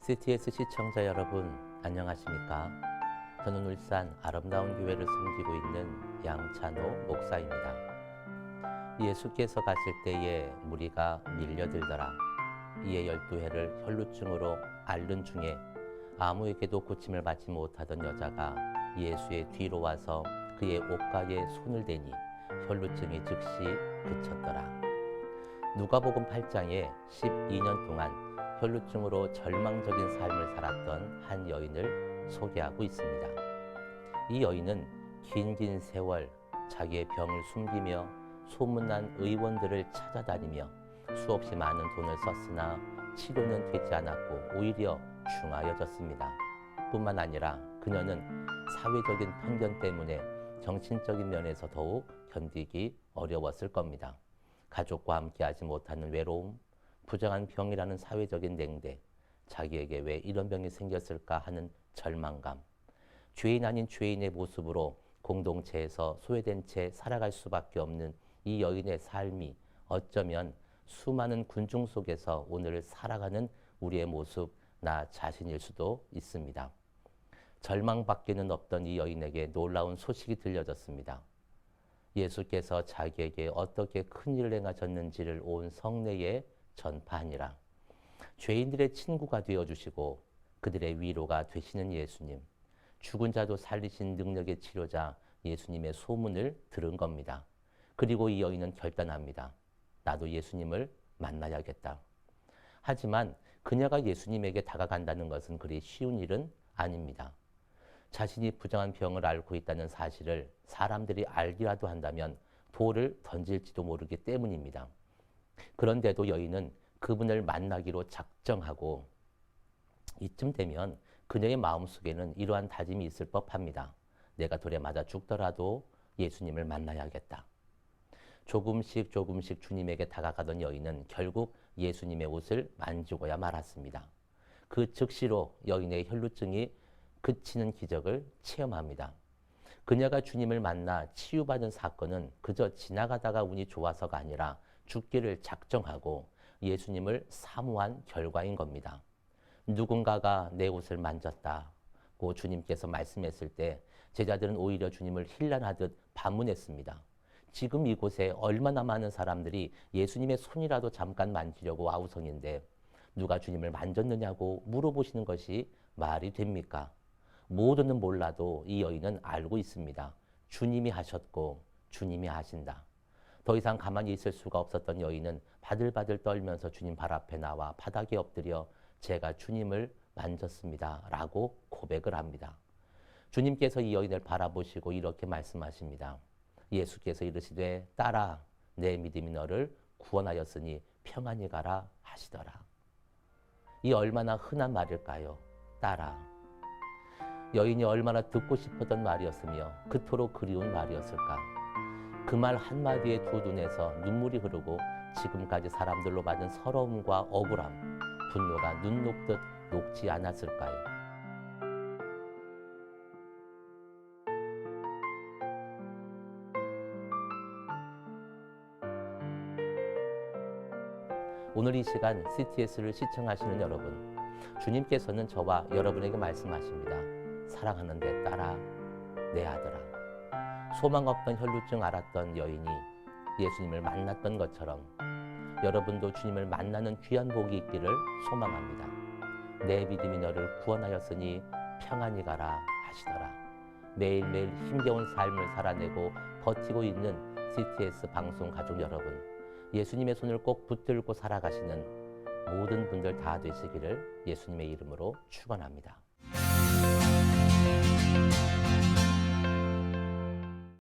CTS 시청자 여러분, 안녕하십니까? 저는 울산 아름다운 교회를 섬기고 있는 양찬호 목사입니다. 예수께서 가실 때에 무리가 밀려들더라. 이에 열두 해를 혈루증으로 앓는 중에 아무에게도 고침을 받지 못하던 여자가 예수의 뒤로 와서 그의 옷가에 손을 대니 혈루증이 즉시 그쳤더라. 누가복음 8장에 12년 동안 혈루증으로 절망적인 삶을 살았던 한 여인을 소개하고 있습니다. 이 여인은 긴긴 세월 자기의 병을 숨기며 소문난 의원들을 찾아다니며 수없이 많은 돈을 썼으나 치료는 되지 않았고 오히려 중하여졌습니다. 뿐만 아니라 그녀는 사회적인 편견 때문에 정신적인 면에서 더욱 견디기 어려웠을 겁니다. 가족과 함께하지 못하는 외로움, 부정한 병이라는 사회적인 냉대, 자기에게 왜 이런 병이 생겼을까 하는 절망감, 죄인 아닌 죄인의 모습으로 공동체에서 소외된 채 살아갈 수밖에 없는 이 여인의 삶이 어쩌면 수많은 군중 속에서 오늘 살아가는 우리의 모습, 나 자신일 수도 있습니다. 절망밖에는 없던 이 여인에게 놀라운 소식이 들려졌습니다. 예수께서 자기에게 어떻게 큰 일을 행하셨는지를 온 성내에 전파하니라. 죄인들의 친구가 되어 주시고 그들의 위로가 되시는 예수님. 죽은 자도 살리신 능력의 치료자 예수님의 소문을 들은 겁니다. 그리고 이 여인은 결단합니다. 나도 예수님을 만나야겠다. 하지만 그녀가 예수님에게 다가간다는 것은 그리 쉬운 일은 아닙니다. 자신이 부정한 병을 앓고 있다는 사실을 사람들이 알기라도 한다면 돌을 던질지도 모르기 때문입니다. 그런데도 여인은 그분을 만나기로 작정하고 이쯤 되면 그녀의 마음속에는 이러한 다짐이 있을 법합니다. 내가 돌에 맞아 죽더라도 예수님을 만나야겠다. 조금씩 조금씩 주님에게 다가가던 여인은 결국 예수님의 옷을 만지고야 말았습니다. 그 즉시로 여인의 혈루증이 그치는 기적을 체험합니다. 그녀가 주님을 만나 치유받은 사건은 그저 지나가다가 운이 좋아서가 아니라 죽기를 작정하고 예수님을 사모한 결과인 겁니다. 누군가가 내 옷을 만졌다고 주님께서 말씀했을 때 제자들은 오히려 주님을 힐난하듯 반문했습니다. 지금 이곳에 얼마나 많은 사람들이 예수님의 손이라도 잠깐 만지려고 아우성인데 누가 주님을 만졌느냐고 물어보시는 것이 말이 됩니까? 모두는 몰라도 이 여인은 알고 있습니다. 주님이 하셨고 주님이 하신다. 더 이상 가만히 있을 수가 없었던 여인은 바들바들 떨면서 주님 발 앞에 나와 바닥에 엎드려 제가 주님을 만졌습니다. 라고 고백을 합니다. 주님께서 이 여인을 바라보시고 이렇게 말씀하십니다. 예수께서 이르시되 딸아 내 믿음이 너를 구원하였으니 평안히 가라 하시더라. 이 얼마나 흔한 말일까요? 딸아. 여인이 얼마나 듣고 싶었던 말이었으며 그토록 그리운 말이었을까. 그 말 한마디에 두 눈에서 눈물이 흐르고 지금까지 사람들로 받은 서러움과 억울함, 분노가 눈 녹듯 녹지 않았을까요? 오늘 이 시간 CTS를 시청하시는 여러분, 주님께서는 저와 여러분에게 말씀하십니다. 사랑하는데 따라 내 아들아. 소망 없던 혈루증 앓았던 여인이 예수님을 만났던 것처럼 여러분도 주님을 만나는 귀한 복이 있기를 소망합니다. 내 믿음이 너를 구원하였으니 평안히 가라 하시더라. 매일매일 힘겨운 삶을 살아내고 버티고 있는 CTS 방송 가족 여러분, 예수님의 손을 꼭 붙들고 살아가시는 모든 분들 다 되시기를 예수님의 이름으로 축원합니다.